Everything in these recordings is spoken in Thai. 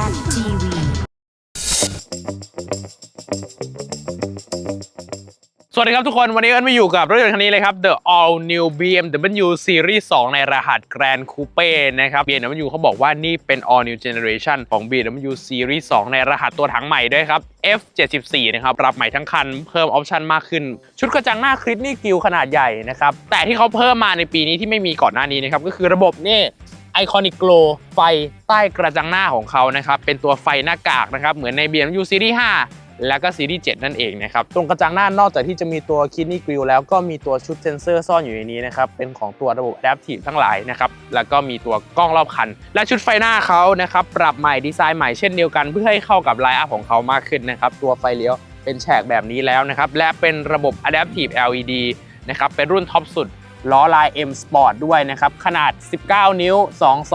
Zen TV สวัสดีครับทุกคน วันนี้เอิญมาอยู่กับรถยนต์คันนี้เลยครับ The All New BMW Series 2 ในรหัส Grand Coupe นะครับ BMW เขาบอกว่านี่เป็น All New Generation ของ BMW Series 2 ในรหัสตัวถังใหม่ด้วยครับ F74 นะครับ รับใหม่ทั้งคัน เพิ่มออปชันมากขึ้น ชุดกระจังหน้าคริสนี่กิวขนาดใหญ่นะครับ แต่ที่เขาเพิ่มมาในปีนี้ที่ไม่มีก่อนหน้านี้นะครับ ก็คือระบบนี่ คอนิกโกลไฟใต้กระจังหน้าของเขานะครับ เป็นตัวไฟหน้ากากนะครับ เหมือนใน BMW Series 5 แล้วก็ซีรีส์7นั่นเองนะครับ ตรงกระจังหน้านอกจากที่จะมีตัวคิดนี่กริลแล้วก็มีตัวชุดเซนเซอร์ซ่อนอยู่ในนี้นะครับ เป็นของตัวระบบ Adaptive ทั้งหลายนะครับ แล้วก็มีตัวกล้องรอบคัน และชุดไฟหน้าเขานะครับ ปรับใหม่ดีไซน์ใหม่เช่นเดียวกันเพื่อให้เข้ากับไลน์อัพของเขามากขึ้นนะครับ ตัวไฟเลี้ยวเป็นแฉกแบบนี้แล้วนะครับ และเป็นระบบ Adaptive LED นะครับ เป็นรุ่นท็อปสุด ล้อลาย M Sport ด้วยนะครับ ขนาด 19 นิ้ว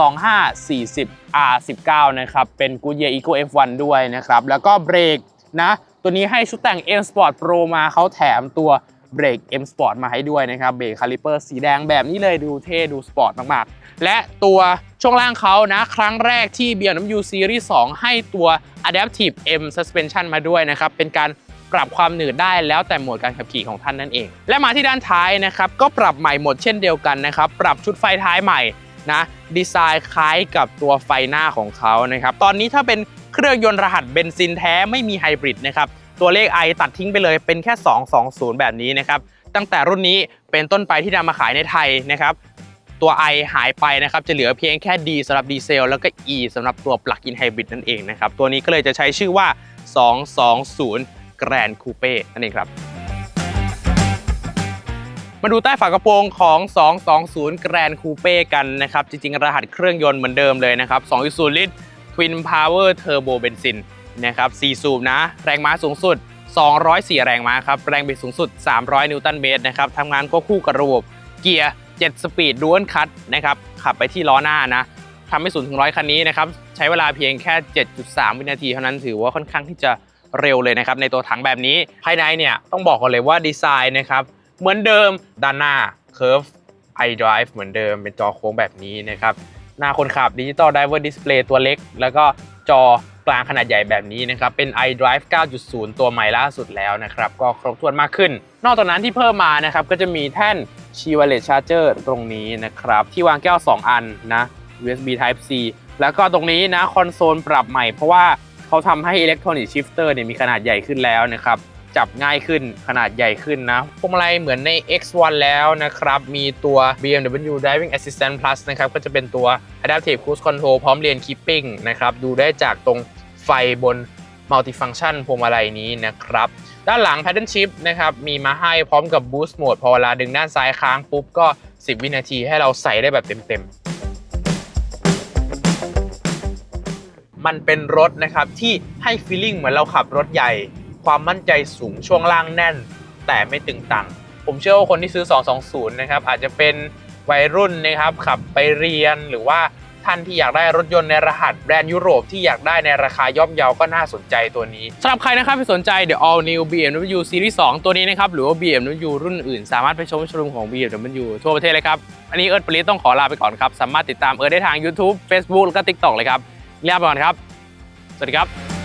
225 40 R19 นะครับ เป็น Goodyear Eco F1 ด้วยนะครับ แล้วก็เบรกนะ ตัวนี้ให้ชุดแต่ง M Sport Pro มาเขาแถมตัวเบรก M Sport มาให้ด้วยนะครับ เบรกคาลิเปอร์สีแดงแบบนี้เลยดูเท่ดูสปอร์ตมากๆ และตัวช่วงล่างเขานะ ครั้งแรกที่ BMW Series 2 ให้ตัว Adaptive M Suspension มาด้วยนะครับ เป็นการ ปรับความหนืดได้แล้วแต่โหมดการขับขี่ของท่านนั่นเอง และมาที่ด้านท้ายนะครับก็ปรับใหม่หมดเช่นเดียวกันนะครับ ปรับชุดไฟท้ายใหม่นะดีไซน์คล้ายกับตัวไฟหน้าของเขานะครับ ตอนนี้ถ้าเป็นเครื่องยนต์รหัสเบนซินแท้ไม่มีไฮบริดนะครับตัวเลข i ตัดทิ้งไปเลยเป็นแค่ 220 แบบนี้นะครับ ตั้งแต่รุ่นนี้เป็นต้นไปที่นำมาขายในไทยนะครับ ตัว i หายไปนะครับ จะเหลือเพียงแค่ D สำหรับดีเซลแล้วก็ E สำหรับตัว Plug-in Hybrid นั่นเองนะครับ ตัวนี้ก็เลยจะใช้ชื่อว่า 220 Grand Coupe นั่นเองครับมาดูใต้ฝากระโปรงของ 220 Grand Coupe กันนะครับ จริงๆ รหัสเครื่องยนต์เหมือนเดิมเลยนะครับ 2.0 ลิตร Twin Power Turbo Benzin นะครับ 4 สูบนะ แรงม้าสูงสุด 204 แรงม้าครับ แรงบิดสูงสุด 300 นิวตันเมตรนะครับ ทำงานควบคู่กับระบบเกียร์ 7 สปีดด l คั t นะครับ ขับไปที่ล้อหน้านะ ทำให้0ถึง 100 คันนี้นะครับ ใช้เวลาเพียงแค่ 7.3 วินาทีเท่านั้นถือว่าค่อนข้างที่จะ เร็วเลยนะครับ ในตัวถังแบบนี้ภายในเนี่ยต้องบอกก่อนเลยว่าดีไซน์นะครับเหมือนเดิมด้านหน้า Curve iDrive เหมือนเดิมเป็นจอโค้งแบบนี้นะครับหน้าคนขับดิจิตอล Driver Display ตัวเล็ก แล้วก็จอกลางขนาดใหญ่แบบนี้นะครับ เป็น iDrive 9.0 ตัวใหม่ล่าสุดแล้วนะครับ ก็ครบถ้วนมากขึ้น นอกจากนั้นที่เพิ่มมานะครับ ก็จะมีแท่น c h i Wireless Charger ตรงนี้นะครับ ที่วางแก้ว 2 อันนะ USB Type C แล้วก็ตรงนี้นะ คอนโซลปรับใหม่เพราะว่า เขาทำให้ Electronic Shifter เตอร์เนี่ยมีขนาดใหญ่ขึ้นแล้วนะครับจับง่ายขึ้นขนาดใหญ่ขึ้นนะพวงมาลัยเหมือนใน X1 แล้วนะครับ มีตัว BMW Driving Assistant Plus นะครับ ก็จะเป็นตัว Adaptive Cruise Control พร้อม Lane Keeping นะครับ ดูได้จากตรงไฟบน Multifunction พวงมาลัยนี้นะครับ ด้านหลัง Pattern Shift นะครับ มีมาให้พร้อมกับ Boost Mode พอเวลาดึงด้านซ้ายค้างปุ๊บก็ 10 วินาทีให้เราใส่ได้แบบเต็มๆ มันเป็นรถนะครับที่ให้ฟีลลิ่งเหมือนเราขับรถใหญ่ ความมั่นใจสูงช่วงล่างแน่น แต่ไม่ตึงตัง ผมเชื่อว่าคนที่ซื้อ 220 นะครับอาจจะเป็นวัยรุ่นนะครับขับไปเรียนหรือว่าท่านที่อยากได้รถยนต์ในรหัสแบรนด์ยุโรปที่อยากได้ในราคาย่อมเยาก็น่าสนใจตัวนี้สำหรับใครนะครับที่สนใจ The All New BMW Series 2 ตัวนี้นะครับ หรือว่า BMW รุ่นอื่น สามารถไปชมชว์รูมของ BMW ทั่วประเทศเลยครับ อันนี้เอิร์ธปริต้องขอลาไปก่อนครับ สามารถติดตามเอิร์ธได้ทาง YouTube Facebook แล้วก็ TikTok เลยครับ ลาไปก่อนครับ สวัสดีครับ